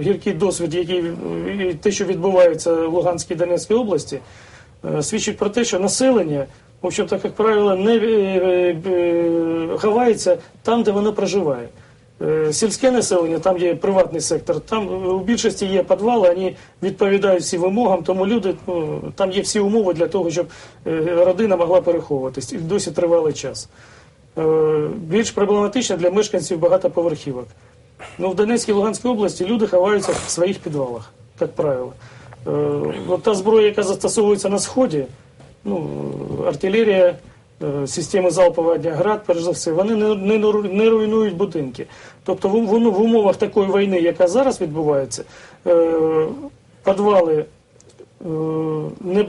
гіркий досвід, який і те, що відбувається в Луганській і Донецькій області, е, свідчить про те, що населення, в общем-то, як правило, не е, е, ховається там, де воно проживає. Е, Сільське населення, там є приватний сектор, там е, у більшості є підвали, вони відповідають всім вимогам, тому люди, ну, там є всі умови для того, щоб е, родина могла переховуватись і досі тривалий час. Е, Більш проблематично для мешканців багатоповерхівок. Ну, в Донецькій і Луганській області люди ховаються в своїх підвалах, як правило. Е, От та зброя, яка застосовується на сході, ну, артилерія, е, системи залпового огня, град, перш за все, вони не, не, руйнують будинки. Тобто в, в, в умовах такої війни, яка зараз відбувається, е, підвали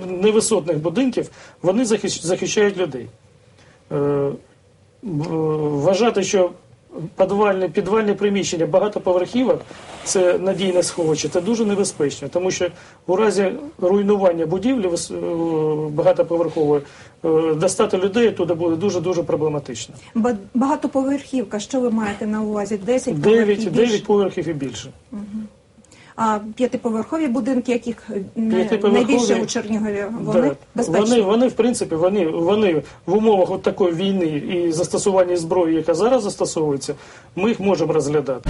невисотних будинків, вони захищають людей. Вважати, що підвальне, підвальне приміщення багатоповерхівок це надійне сховище, це дуже небезпечно, тому що у разі руйнування будівлі е, багатоповерхової е, достати людей туди буде дуже-дуже проблематично. Ба- Багатоповерхівка, що ви маєте на увазі? 10 Дев'ять, поверхів дев'ять більше? поверхів і більше. А п'ятиповерхові будинки, яких е, П'ятиповерхові- найбільше у Чернігові, вони Да. безпечні? Вони, вони, в принципі, вони, вони в умовах от такої війни і застосування зброї, яка зараз застосовується, ми їх можемо розглядати.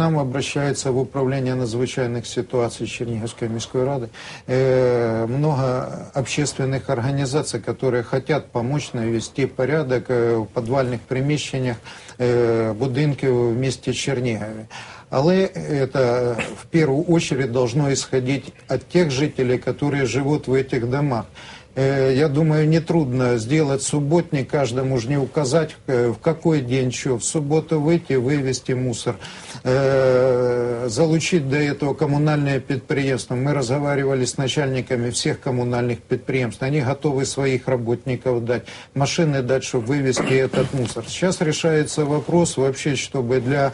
нам обращается в управление надзвычайных ситуаций Черниговской міської ради э, много общественных организаций, которые хотят помочь навести порядок э, в подвальних приміщеннях э, будинків в місті Чернігові. Але это в первую очередь должно исходить от тех жителей, которые живут в этих домах. Э, Я думаю, нетрудно сделать субботник, каждому же не указать, э, в какой день что. В субботу выйти, вывести мусор, э, залучить до этого коммунальное предприятие. Мы разговаривали с начальниками всех коммунальных предприятий. Они готовы своих работников дать, машины дать, чтобы вывести этот мусор. Сейчас решается вопрос вообще, чтобы для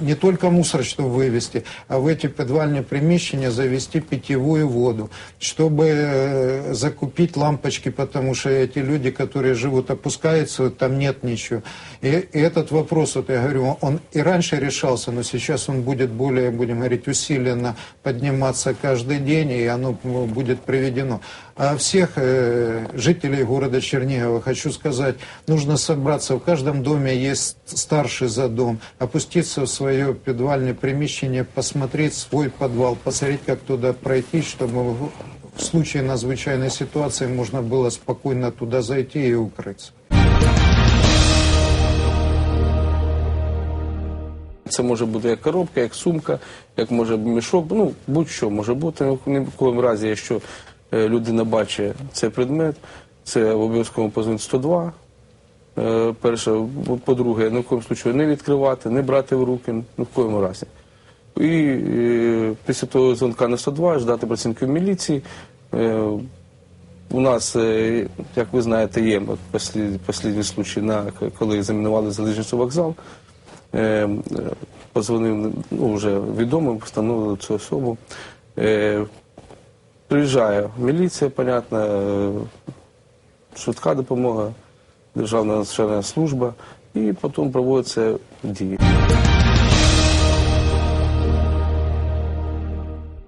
не только мусор, чтобы вывести, а в эти подвальные приміщения завести питьевую воду, чтобы э, закупить лампочки, потому что эти люди, которые живут, опускаются, там нет ничего. И, и этот вопрос, вот я говорю, он и раньше решался, но сейчас он будет более, будем говорить, усиленно подниматься каждый день, и оно будет приведено. А всех э, жителей города Чернигова хочу сказать, нужно собраться. В каждом доме есть старший за дом, опуститься в свое подвальное приміщение, посмотреть свой подвал, посмотреть, как туда пройти, чтобы в в случае надзвычайной ситуации можно было спокойно туда зайти и укрыться. Це може бути як коробка, як сумка, як може мішок, ну будь-що може бути. Ні в якому разі, якщо е, людина бачить цей предмет, це обов'язково позвонити 102. Е, Перше, по-друге, ні в коєму случаю не відкривати, не брати в руки, ні в коєму разі. І е, після того дзвонка на 102 ждати працівників міліції. Е, у нас, е, як ви знаєте, є послід- случай, на, коли замінували залізничний вокзал. Е, е, Позвонив, ну, вже відомо, встановили цю особу. Е, Приїжджає міліція, понятно, е, швидка допомога, Державна надзвичайна служба, і потім проводяться дії.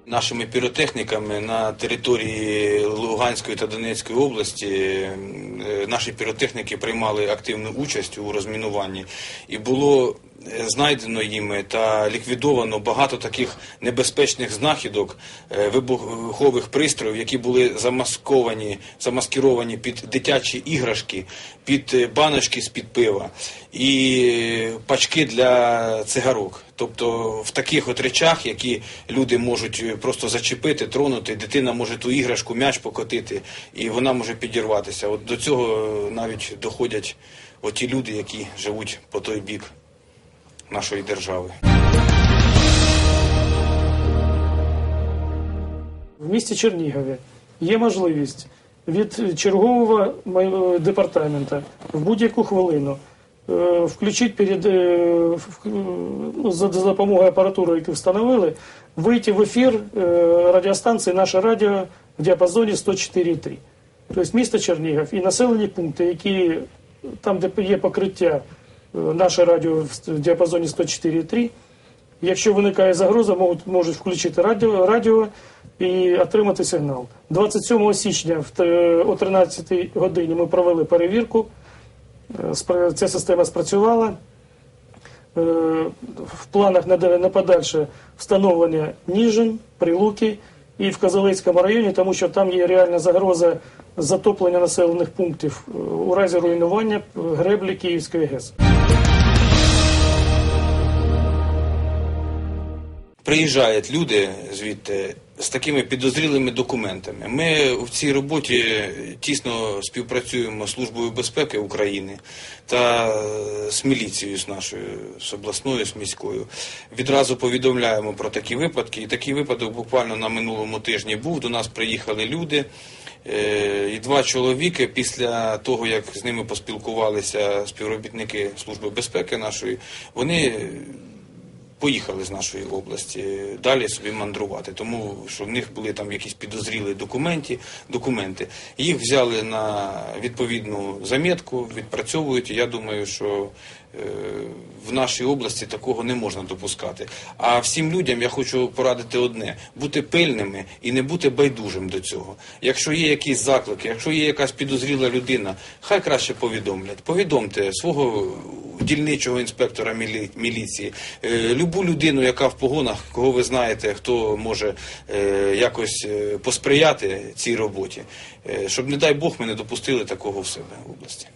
Нашими піротехніками на території Луганської та Донецької області е, наші піротехніки приймали активну участь у розмінуванні, і було знайдено їми та ліквідовано багато таких небезпечних знахідок е, вибухових пристроїв, які були замасковані, замаскіровані під дитячі іграшки, під е, баночки з-під пива і е, пачки для цигарок. Тобто в таких от речах, які люди можуть е, просто зачепити, тронути, дитина може ту іграшку, м'яч покотити, і вона може підірватися. От до цього е, навіть доходять оті люди, які живуть по той бік нашої держави. В місті Чернігові є можливість від чергового май- департамента в будь-яку хвилину е, включити перед, е, ну, за, допомогою апаратури, яку встановили, вийти в ефір е, радіостанції «Наше радіо» в діапазоні 104,3. Тобто місто Чернігів і населені пункти, які там, де є покриття, е, наше радіо в діапазоні 104,3. Якщо виникає загроза, можуть, можуть включити радіо, радіо і отримати сигнал. 27 січня о 13 годині ми провели перевірку. Е, Ця система спрацювала. Е, В планах на, подальше встановлення Ніжин, Прилуки і в Козелецькому районі, тому що там є реальна загроза затоплення населених пунктів е, у разі руйнування греблі Київської ГЕС. Приїжджають люди звідти з такими підозрілими документами. Ми в цій роботі тісно співпрацюємо з Службою безпеки України та з міліцією з нашою, з обласною, з міською. Відразу повідомляємо про такі випадки. І такий випадок буквально на минулому тижні був. До нас приїхали люди. Е, І два чоловіки після того, як з ними поспілкувалися співробітники Служби безпеки нашої, вони поїхали з нашої області далі собі мандрувати, тому що в них були там якісь підозрілі документи, документи. Їх взяли на відповідну замітку, відпрацьовують. Я думаю, що е, в нашій області такого не можна допускати. А всім людям я хочу порадити одне: бути пильними і не бути байдужим до цього. Якщо є якісь заклики, якщо є якась підозріла людина, хай краще повідомлять. Повідомте свого дільничого інспектора мілі- міліції, е, любу людину, яка в погонах, кого ви знаєте, хто може е, якось е, посприяти цій роботі, щоб, не дай Бог, ми не допустили такого в себе в області.